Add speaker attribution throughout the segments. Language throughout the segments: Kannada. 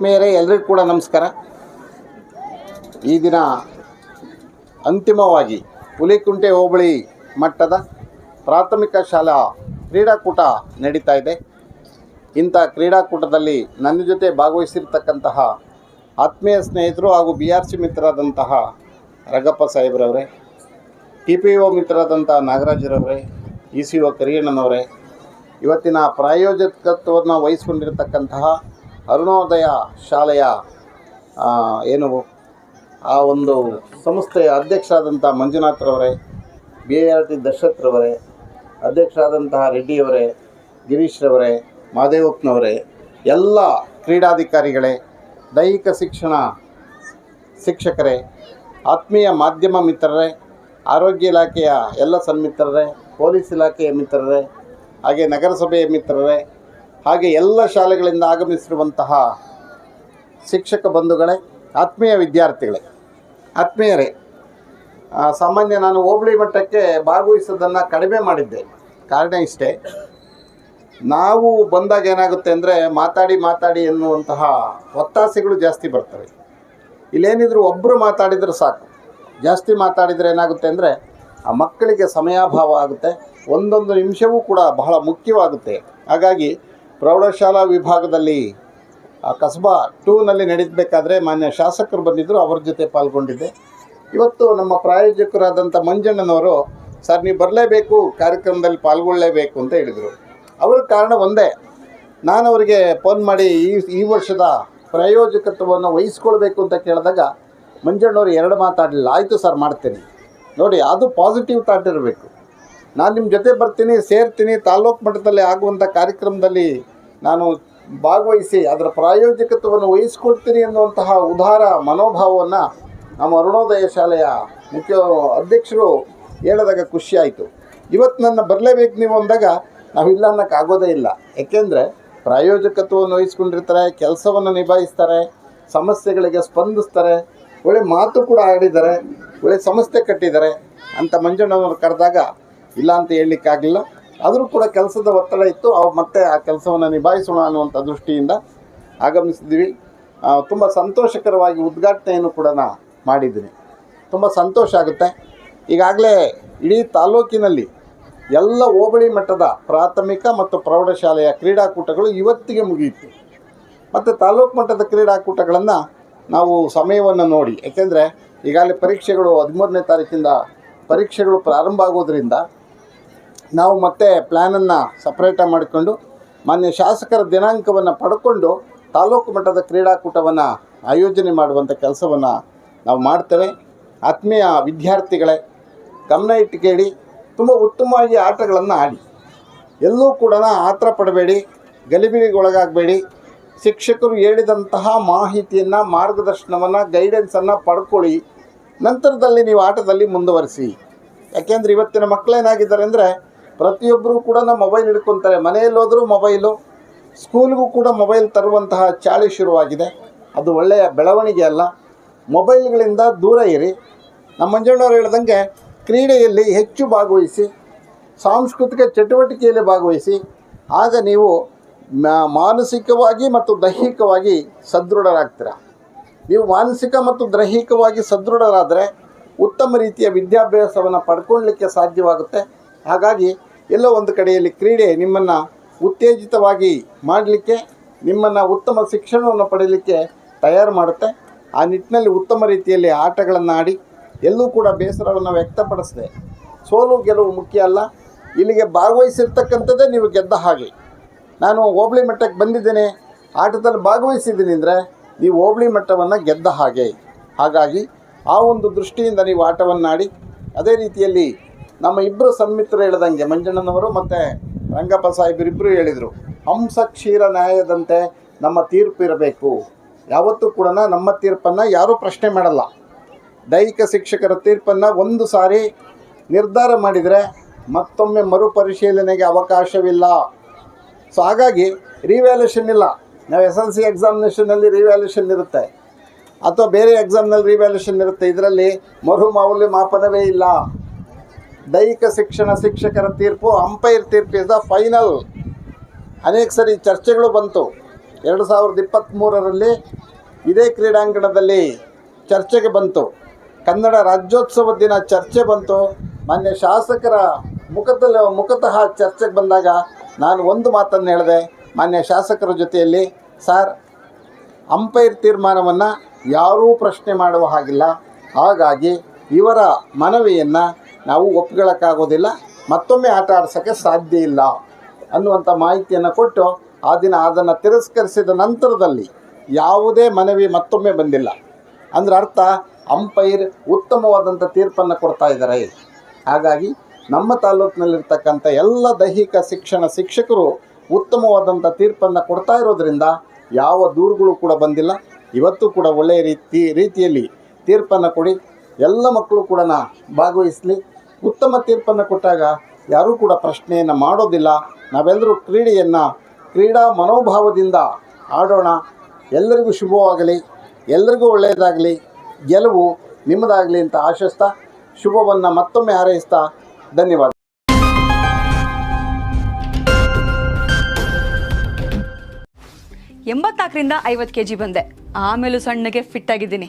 Speaker 1: ಆತ್ಮೀಯರೇ ಎಲ್ಲರಿಗೂ ಕೂಡ ನಮಸ್ಕಾರ. ಈ ದಿನ ಅಂತಿಮವಾಗಿ ಹುಲಿಕುಂಟೆ ಹೋಬಳಿ ಮಟ್ಟದ ಪ್ರಾಥಮಿಕ ಶಾಲಾ ಕ್ರೀಡಾಕೂಟ ನಡೀತಾ ಇದೆ. ಇಂಥ ಕ್ರೀಡಾಕೂಟದಲ್ಲಿ ನನ್ನ ಜೊತೆ ಭಾಗವಹಿಸಿರ್ತಕ್ಕಂತಹ ಆತ್ಮೀಯ ಸ್ನೇಹಿತರು ಹಾಗೂ ಬಿ ಆರ್ ಸಿ ಮಿತ್ರರಾದಂತಹ ರಗಪ್ಪ ಸಾಹೇಬ್ರವರೇ, ಟಿ ಪಿ ಒ ಮಿತ್ರರಾದಂಥ ನಾಗರಾಜರವರೇ, ಇ ಸಿ ಒ ಕರಿಯಣ್ಣನವರೇ, ಇವತ್ತಿನ ಪ್ರಾಯೋಜಕತ್ವವನ್ನು ವಹಿಸ್ಕೊಂಡಿರ್ತಕ್ಕಂತಹ ಅರುಣೋದಯ ಶಾಲೆಯ ಏನು ಆ ಒಂದು ಸಂಸ್ಥೆಯ ಅಧ್ಯಕ್ಷರಾದಂಥ ಮಂಜುನಾಥ್ರವರೇ ಬಿ ಎ ಆರ್ ಟಿ ದಶರಥ್ರವರೇ ಅಧ್ಯಕ್ಷರಾದಂತಹ ರೆಡ್ಡಿಯವರೇ ಗಿರೀಶ್ರವರೇ ಮಾದೇವಪ್ಪನವರೇ, ಎಲ್ಲ ಕ್ರೀಡಾಧಿಕಾರಿಗಳೇ, ದೈಹಿಕ ಶಿಕ್ಷಣ ಶಿಕ್ಷಕರೇ, ಆತ್ಮೀಯ ಮಾಧ್ಯಮ ಮಿತ್ರರೇ, ಆರೋಗ್ಯ ಇಲಾಖೆಯ ಎಲ್ಲ ಸನ್ಮಿತ್ರರೇ, ಪೊಲೀಸ್ ಇಲಾಖೆಯ ಮಿತ್ರರೇ, ಹಾಗೆ ನಗರಸಭೆಯ ಮಿತ್ರರೇ ಹಾಗೆ ಎಲ್ಲ ಶಾಲೆಗಳಿಂದ ಆಗಮಿಸಿರುವಂತಹ ಶಿಕ್ಷಕ ಬಂಧುಗಳೇ, ಆತ್ಮೀಯ ವಿದ್ಯಾರ್ಥಿಗಳೇ, ಆತ್ಮೀಯರೇ ಸಾಮಾನ್ಯ ನಾನು ಹೋಬಳಿ ಮಟ್ಟಕ್ಕೆ ಭಾಗವಹಿಸೋದನ್ನು ಕಡಿಮೆ ಮಾಡಿದ್ದೆ. ಕಾರಣ ಇಷ್ಟೇ, ನಾವು ಬಂದಾಗ ಏನಾಗುತ್ತೆ ಅಂದರೆ ಮಾತಾಡಿ ಮಾತಾಡಿ ಎನ್ನುವಂತಹ ಒತ್ತಾಸೆಗಳು ಜಾಸ್ತಿ ಬರ್ತವೆ. ಇಲ್ಲೇನಿದ್ರು ಒಬ್ಬರು ಮಾತಾಡಿದರೆ ಸಾಕು. ಜಾಸ್ತಿ ಮಾತಾಡಿದರೆ ಏನಾಗುತ್ತೆ ಅಂದರೆ ಆ ಮಕ್ಕಳಿಗೆ ಸಮಯಾಭಾವ ಆಗುತ್ತೆ. ಒಂದೊಂದು ನಿಮಿಷವೂ ಕೂಡ ಬಹಳ ಮುಖ್ಯವಾಗುತ್ತೆ. ಹಾಗಾಗಿ ಪ್ರೌಢಶಾಲಾ ವಿಭಾಗದಲ್ಲಿ, ಆ, ಕಸಬಾ ಟೂನಲ್ಲಿ ನಡೀಬೇಕಾದ್ರೆ ಮಾನ್ಯ ಶಾಸಕರು ಬಂದಿದ್ದರು ಅವ್ರ ಜೊತೆ ಪಾಲ್ಗೊಂಡಿದ್ದೆ. ಇವತ್ತು ನಮ್ಮ ಪ್ರಾಯೋಜಕರಾದಂಥ ಮಂಜಣ್ಣನವರು, ಸರ್, ನೀವು ಬರಲೇಬೇಕು, ಕಾರ್ಯಕ್ರಮದಲ್ಲಿ ಪಾಲ್ಗೊಳ್ಳಲೇಬೇಕು ಅಂತ ಹೇಳಿದರು. ಅವ್ರ ಕಾರಣ ಒಂದೇ, ನಾನು ಅವರಿಗೆ ಫೋನ್ ಮಾಡಿ ಈ ಈ ವರ್ಷದ ಪ್ರಾಯೋಜಕತ್ವವನ್ನು ವಹಿಸ್ಕೊಳ್ಬೇಕು ಅಂತ ಕೇಳಿದಾಗ, ಮಂಜಣ್ಣವರು ಎರಡು ಮಾತಾಡಲಿಲ್ಲ, ಆಯಿತು ಸರ್, ಮಾಡ್ತೀನಿ. ನೋಡಿ, ಅದು ಪಾಸಿಟಿವ್ ಥಾಟ್ ಇರಬೇಕು. ನಾನು ನಿಮ್ಮ ಜೊತೆ ಬರ್ತೀನಿ, ಸೇರ್ತೀನಿ ತಾಲೂಕು ಮಟ್ಟದಲ್ಲಿ ಆಗುವಂಥ ಕಾರ್ಯಕ್ರಮದಲ್ಲಿ ನಾನು ಭಾಗವಹಿಸಿ ಅದರ ಪ್ರಾಯೋಜಕತ್ವವನ್ನು ವಹಿಸ್ಕೊಡ್ತೀನಿ ಅನ್ನುವಂತಹ ಉದಾರ ಮನೋಭಾವವನ್ನು ನಮ್ಮ ಅರುಣೋದಯ ಶಾಲೆಯ ಮುಖ್ಯ ಅಧ್ಯಕ್ಷರು ಹೇಳಿದಾಗ ಖುಷಿಯಾಯಿತು ಇವತ್ತು ನನ್ನ ಬರಲೇಬೇಕು ನೀವು ಅಂದಾಗ ನಾವು ಇಲ್ಲ ಅನ್ನೋಕ್ಕಾಗೋದೇ ಇಲ್ಲ. ಯಾಕೆಂದರೆ ಪ್ರಾಯೋಜಕತ್ವವನ್ನು ವಹಿಸ್ಕೊಂಡಿರ್ತಾರೆ, ಕೆಲಸವನ್ನು ನಿಭಾಯಿಸ್ತಾರೆ, ಸಮಸ್ಯೆಗಳಿಗೆ ಸ್ಪಂದಿಸ್ತಾರೆ, ಒಳ್ಳೆ ಮಾತು ಕೂಡ ಆಡಿದ್ದಾರೆ, ಒಳ್ಳೆ ಸಂಸ್ಥೆ ಕಟ್ಟಿದ್ದಾರೆ ಅಂತ ಮಂಜಣ್ಣವ್ರು ಕರೆದಾಗ ಇಲ್ಲ ಅಂತ ಹೇಳಲಿಕ್ಕಾಗಲಿಲ್ಲ ಆದರೂ ಕೂಡ ಕೆಲಸದ ಒತ್ತಡ ಇತ್ತು. ಅವು ಮತ್ತೆ ಆ ಕೆಲಸವನ್ನು ನಿಭಾಯಿಸೋಣ ಅನ್ನುವಂಥ ದೃಷ್ಟಿಯಿಂದ ಆಗಮಿಸಿದ್ವಿ. ತುಂಬ ಸಂತೋಷಕರವಾಗಿ ಉದ್ಘಾಟನೆಯನ್ನು ಕೂಡ ನಾ ಮಾಡಿದ್ದೀನಿ. ತುಂಬ ಸಂತೋಷ ಆಗುತ್ತೆ. ಈಗಾಗಲೇ ಇಡೀ ತಾಲೂಕಿನಲ್ಲಿ ಎಲ್ಲ ಹೋಬಳಿ ಮಟ್ಟದ ಪ್ರಾಥಮಿಕ ಮತ್ತು ಪ್ರೌಢಶಾಲೆಯ ಕ್ರೀಡಾಕೂಟಗಳು ಇವತ್ತಿಗೆ ಮುಗಿಯಿತು. ಮತ್ತು ತಾಲೂಕು ಮಟ್ಟದ ಕ್ರೀಡಾಕೂಟಗಳನ್ನು ನಾವು ಸಮಯವನ್ನು ನೋಡಿ, ಯಾಕೆಂದರೆ ಈಗಾಗಲೇ ಪರೀಕ್ಷೆಗಳು ಹದಿಮೂರನೇ ತಾರೀಕಿಂದ ಪರೀಕ್ಷೆಗಳು ಪ್ರಾರಂಭ ಆಗೋದ್ರಿಂದ ನಾವು ಮತ್ತೆ ಪ್ಲ್ಯಾನನ್ನು ಸಪ್ರೇಟಾಗಿ ಮಾಡಿಕೊಂಡು ಮಾನ್ಯ ಶಾಸಕರ ದಿನಾಂಕವನ್ನು ಪಡ್ಕೊಂಡು ತಾಲೂಕು ಮಟ್ಟದ ಕ್ರೀಡಾಕೂಟವನ್ನು ಆಯೋಜನೆ ಮಾಡುವಂಥ ಕೆಲಸವನ್ನು ನಾವು ಮಾಡ್ತೇವೆ. ಆತ್ಮೀಯ ವಿದ್ಯಾರ್ಥಿಗಳೇ, ಗಮನ ಇಟ್ಟು ಕೇಳಿ ತುಂಬ ಉತ್ತಮವಾಗಿ ಆಟಗಳನ್ನು ಆಡಿ. ಎಲ್ಲೂ ಕೂಡ ಆತರ ಪಡಬೇಡಿ, ಗಲಿಬಿಲಿಗೊಳಗಾಗಬೇಡಿ. ಶಿಕ್ಷಕರು ಹೇಳಿದಂತಹ ಮಾಹಿತಿಯನ್ನು, ಮಾರ್ಗದರ್ಶನವನ್ನು ಗೈಡೆನ್ಸನ್ನು ಪಡ್ಕೊಳ್ಳಿ. ನಂತರದಲ್ಲಿ ನೀವು ಆಟದಲ್ಲಿ ಮುಂದುವರಿಸಿ. ಯಾಕೆಂದರೆ ಇವತ್ತಿನ ಮಕ್ಕಳೇನಾಗಿದ್ದಾರೆ ಅಂದರೆ ಪ್ರತಿಯೊಬ್ಬರು ಕೂಡ ಮೊಬೈಲ್ ಹಿಡ್ಕೊತಾರೆ. ಮನೆಯಲ್ಲೋದ್ರೂ ಮೊಬೈಲು, ಸ್ಕೂಲ್ಗೂ ಕೂಡ ಮೊಬೈಲ್ ತರುವಂತಹ ಚಾಳಿ ಶುರುವಾಗಿದೆ. ಅದು ಒಳ್ಳೆಯ ಬೆಳವಣಿಗೆ ಅಲ್ಲ. ಮೊಬೈಲ್ಗಳಿಂದ ದೂರ ಇರಿ. ನಮ್ಮ ಮಂಜಣ್ಣವ್ರು ಹೇಳ್ದಂಗೆ ಕ್ರೀಡೆಯಲ್ಲಿ ಹೆಚ್ಚು ಭಾಗವಹಿಸಿ, ಸಾಂಸ್ಕೃತಿಕ ಚಟುವಟಿಕೆಯಲ್ಲಿ ಭಾಗವಹಿಸಿ, ಆಗ ನೀವು ಮಾನಸಿಕವಾಗಿ ಮತ್ತು ದೈಹಿಕವಾಗಿ ಸದೃಢರಾಗ್ತೀರ. ನೀವು ಮಾನಸಿಕ ಮತ್ತು ದೈಹಿಕವಾಗಿ ಸದೃಢರಾದರೆ ಉತ್ತಮ ರೀತಿಯ ವಿದ್ಯಾಭ್ಯಾಸವನ್ನು ಪಡ್ಕೊಳ್ಳಲಿಕ್ಕೆ ಸಾಧ್ಯವಾಗುತ್ತೆ. ಹಾಗಾಗಿ ಎಲ್ಲೋ ಒಂದು ಕಡೆಯಲ್ಲಿ ಕ್ರೀಡೆ ನಿಮ್ಮನ್ನು ಉತ್ತೇಜಿತವಾಗಿ ಮಾಡಲಿಕ್ಕೆ, ನಿಮ್ಮನ್ನು ಉತ್ತಮ ಶಿಕ್ಷಣವನ್ನು ಪಡೀಲಿಕ್ಕೆ ತಯಾರು ಮಾಡುತ್ತೆ. ಆ ನಿಟ್ಟಿನಲ್ಲಿ ಉತ್ತಮ ರೀತಿಯಲ್ಲಿ ಆಟಗಳನ್ನು ಆಡಿ, ಎಲ್ಲೂ ಕೂಡ ಬೇಸರವನ್ನು ವ್ಯಕ್ತಪಡಿಸದೆ. ಸೋಲು ಗೆಲುವು ಮುಖ್ಯ ಅಲ್ಲ. ಇಲ್ಲಿಗೆ ಭಾಗವಹಿಸಿರ್ತಕ್ಕಂಥದ್ದೇ ನೀವು ಗೆದ್ದ ಹಾಗೆ. ನಾನು ಹೋಬಳಿ ಮಟ್ಟಕ್ಕೆ ಬಂದಿದ್ದೇನೆ. ಆಟದಲ್ಲಿ ಭಾಗವಹಿಸಿದ್ದೀನಿ ಅಂದರೆ ನೀವು ಹೋಬಳಿ ಮಟ್ಟವನ್ನು ಗೆದ್ದ ಹಾಗೆ. ಹಾಗಾಗಿ ಆ ಒಂದು ದೃಷ್ಟಿಯಿಂದ ನೀವು ಆಟವನ್ನು ಆಡಿ ಅದೇ ರೀತಿಯಲ್ಲಿ ನಮ್ಮ ಇಬ್ಬರು ಸಂಮಿತ್ರ ಹೇಳ್ದಂಗೆ, ಮಂಜಣ್ಣನವರು ಮತ್ತು ರಂಗಪ್ಪ ಸಾಹೇಬರಿಬ್ಬರು ಹೇಳಿದರು ಹಂಸ ಕ್ಷೀರ ನ್ಯಾಯದಂತೆ ನಮ್ಮ ತೀರ್ಪು ಇರಬೇಕು. ಯಾವತ್ತೂ ಕೂಡ ನಮ್ಮ ತೀರ್ಪನ್ನು ಯಾರೂ ಪ್ರಶ್ನೆ ಮಾಡಲ್ಲ. ದೈಹಿಕ ಶಿಕ್ಷಕರ ತೀರ್ಪನ್ನು ಒಂದು ಸಾರಿ ನಿರ್ಧಾರ ಮಾಡಿದರೆ ಮತ್ತೊಮ್ಮೆ ಮರುಪರಿಶೀಲನೆಗೆ ಅವಕಾಶವಿಲ್ಲ. ಸೊ ಹಾಗಾಗಿ ರಿವ್ಯಾಲ್ಯೂಷನ್ ಇಲ್ಲ. ನಾವು ಎಸ್ ಎಲ್ ಸಿ ಎಕ್ಸಾಮಿನೇಷನಲ್ಲಿ ರಿವ್ಯಾಲ್ಯೂಷನ್ ಇರುತ್ತೆ. ಅಥವಾ ಬೇರೆ ಎಕ್ಸಾಮ್ನಲ್ಲಿ ರಿವ್ಯಾಲ್ಯೂಷನ್ ಇರುತ್ತೆ. ಇದರಲ್ಲಿ ಮರು ಮೌಲ್ಯಮಾಪನವೇ ಇಲ್ಲ. ದೈಹಿಕ ಶಿಕ್ಷಣ ಶಿಕ್ಷಕರ ತೀರ್ಪು ಅಂಪೈರ್ ತೀರ್ಪು ಇಸ್ ದ ಫೈನಲ್ ಅನೇಕ ಸರಿ ಚರ್ಚೆಗಳು ಬಂತು. ಎರಡು ಸಾವಿರದ ಇಪ್ಪತ್ತ್ಮೂರರಲ್ಲಿ ಇದೇ ಕ್ರೀಡಾಂಗಣದಲ್ಲಿ ಚರ್ಚೆಗೆ ಬಂತು. ಕನ್ನಡ ರಾಜ್ಯೋತ್ಸವ ದಿನ ಚರ್ಚೆ ಬಂತು. ಮಾನ್ಯ ಶಾಸಕರ ಮುಖದಲ್ಲಿ, ಮುಖತಃ ಚರ್ಚೆಗೆ ಬಂದಾಗ ನಾನು ಒಂದು ಮಾತನ್ನು ಹೇಳಿದೆ. ಮಾನ್ಯ ಶಾಸಕರ ಜೊತೆಯಲ್ಲಿ, ಸರ್ ಅಂಪೈರ್ ತೀರ್ಮಾನವನ್ನು ಯಾರೂ ಪ್ರಶ್ನೆ ಮಾಡುವ ಹಾಗಿಲ್ಲ. ಹಾಗಾಗಿ ಇವರ ಮನವಿಯನ್ನು ನಾವು ಒಪ್ಕೊಳ್ಳೋಕ್ಕಾಗೋದಿಲ್ಲ ಮತ್ತೊಮ್ಮೆ ಆಟ ಆಡ್ಸೋಕ್ಕೆ ಸಾಧ್ಯ ಇಲ್ಲ ಅನ್ನುವಂಥ ಮಾಹಿತಿಯನ್ನು ಕೊಟ್ಟು ಆ ದಿನ ಅದನ್ನು ತಿರಸ್ಕರಿಸಿದ ನಂತರದಲ್ಲಿ ಯಾವುದೇ ಮನವಿ ಮತ್ತೊಮ್ಮೆ ಬಂದಿಲ್ಲ. ಅಂದ್ರೆ ಅರ್ಥ, ಅಂಪೈರ್ ಉತ್ತಮವಾದಂಥ ತೀರ್ಪನ್ನು ಕೊಡ್ತಾ ಇದ್ದಾರೆ. ಹಾಗಾಗಿ ನಮ್ಮ ತಾಲೂಕಿನಲ್ಲಿರ್ತಕ್ಕಂಥ ಎಲ್ಲ ದೈಹಿಕ ಶಿಕ್ಷಣ ಶಿಕ್ಷಕರು ಉತ್ತಮವಾದಂಥ ತೀರ್ಪನ್ನು ಕೊಡ್ತಾ ಇರೋದ್ರಿಂದ ಯಾವ ದೂರುಗಳು ಕೂಡ ಬಂದಿಲ್ಲ. ಇವತ್ತು ಕೂಡ ಒಳ್ಳೆಯ ರೀತಿ, ರೀತಿಯಲ್ಲಿ ತೀರ್ಪನ್ನು ಕೊಡಿ. ಎಲ್ಲ ಮಕ್ಕಳು ಕೂಡ ಭಾಗವಹಿಸಲಿ. ಉತ್ತಮ ತೀರ್ಪನ್ನು ಕೊಟ್ಟಾಗ ಯಾರೂ ಕೂಡ ಪ್ರಶ್ನೆಯನ್ನು ಮಾಡೋದಿಲ್ಲ. ನಾವೆಲ್ಲರೂ ಕ್ರೀಡೆಯನ್ನು ಕ್ರೀಡಾ ಮನೋಭಾವದಿಂದ ಆಡೋಣ. ಎಲ್ಲರಿಗೂ ಶುಭವಾಗಲಿ. ಎಲ್ಲರಿಗೂ ಒಳ್ಳೆಯದಾಗಲಿ. ಗೆಲುವು ನಿಮ್ಮದಾಗಲಿ ಅಂತ ಆಶಿಸ್ತಾ, ಶುಭವನ್ನು ಮತ್ತೊಮ್ಮೆ ಹಾರೈಸ್ತಾ ಧನ್ಯವಾದ.
Speaker 2: ಎಂಬತ್ತಾಕರಿಂದ ಐವತ್ತು ಕೆ ಜಿ ಬಂದೆ. ಆಮೇಲೂ ಸಣ್ಣಗೆ ಫಿಟ್ ಆಗಿದ್ದೀನಿ.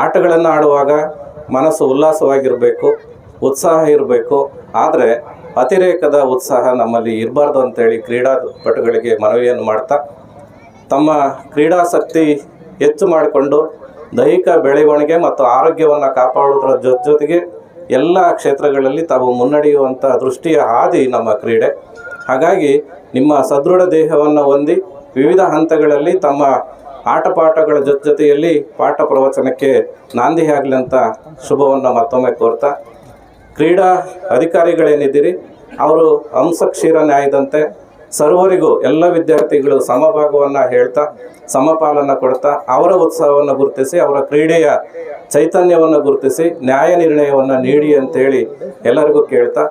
Speaker 3: ಆಟಗಳನ್ನು ಆಡುವಾಗ ಮನಸ್ಸು ಉಲ್ಲಾಸವಾಗಿರಬೇಕು, ಉತ್ಸಾಹ ಇರಬೇಕು. ಆದರೆ ಅತಿರೇಕದ ಉತ್ಸಾಹ ನಮ್ಮಲ್ಲಿ ಇರಬಾರ್ದು ಅಂತೇಳಿ ಕ್ರೀಡಾಪಟುಗಳಿಗೆ ಮನವಿಯನ್ನು ಮಾಡ್ತಾ, ತಮ್ಮ ಕ್ರೀಡಾಸಕ್ತಿ ಹೆಚ್ಚು ಮಾಡಿಕೊಂಡು ದೈಹಿಕ ಬೆಳವಣಿಗೆ ಮತ್ತು ಆರೋಗ್ಯವನ್ನು ಕಾಪಾಡೋದ್ರ ಜೊತೆ ಜೊತೆಗೆ ಎಲ್ಲ ಕ್ಷೇತ್ರಗಳಲ್ಲಿ ತಾವು ಮುನ್ನಡೆಯುವಂಥ ದೃಷ್ಟಿಯ ಹಾದಿ ನಮ್ಮ ಕ್ರೀಡೆ. ಹಾಗಾಗಿ ನಿಮ್ಮ ಸದೃಢ ದೇಹವನ್ನು ಹೊಂದಿ ವಿವಿಧ ಹಂತಗಳಲ್ಲಿ ತಮ್ಮ ಆಟಪಾಠಗಳ ಜೊತೆ ಜೊತೆಯಲ್ಲಿ ಪಾಠ ಪ್ರವಚನಕ್ಕೆ ನಾಂದಿಯಾಗಲಿ ಅಂತ ಶುಭವನ್ನು ಮತ್ತೊಮ್ಮೆ ಕೋರ್ತಾ, ಕ್ರೀಡಾ ಅಧಿಕಾರಿಗಳೇನಿದ್ದೀರಿ? ಅವರು ಹಂಸ ಕ್ಷೀರ ನ್ಯಾಯದಂತೆ ಸರ್ವರಿಗೂ ಎಲ್ಲ ವಿದ್ಯಾರ್ಥಿಗಳು ಸಮಭಾಗವನ್ನು ಹೇಳ್ತಾ ಸಮಪಾಲನ್ನು ಕೊಡ್ತಾ, ಅವರ ಉತ್ಸಾಹವನ್ನು ಗುರುತಿಸಿ, ಅವರ ಕ್ರೀಡೆಯ ಚೈತನ್ಯವನ್ನು ಗುರುತಿಸಿ, ನ್ಯಾಯ ನಿರ್ಣಯವನ್ನು ನೀಡಿ ಅಂತೇಳಿ ಎಲ್ಲರಿಗೂ ಕೇಳ್ತಾ,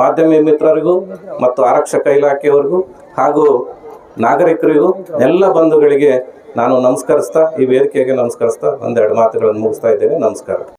Speaker 3: ಮಾಧ್ಯಮ ಮಿತ್ರರಿಗೂ ಮತ್ತು ಆರಕ್ಷಕ ಇಲಾಖೆಯವರಿಗೂ ಹಾಗೂ ನಾಗರಿಕರಿಗೂ ಎಲ್ಲ ಬಂಧುಗಳಿಗೆ ನಾನು ನಮಸ್ಕರಿಸ್ತಾ ಈ ವೇದಿಕೆಗೆ ನಮಸ್ಕರಿಸ್ತಾ ಒಂದೆರಡು ಮಾತುಗಳನ್ನು ಮುಗಿಸ್ತಾ ಇದ್ದೇನೆ. ನಮಸ್ಕಾರ.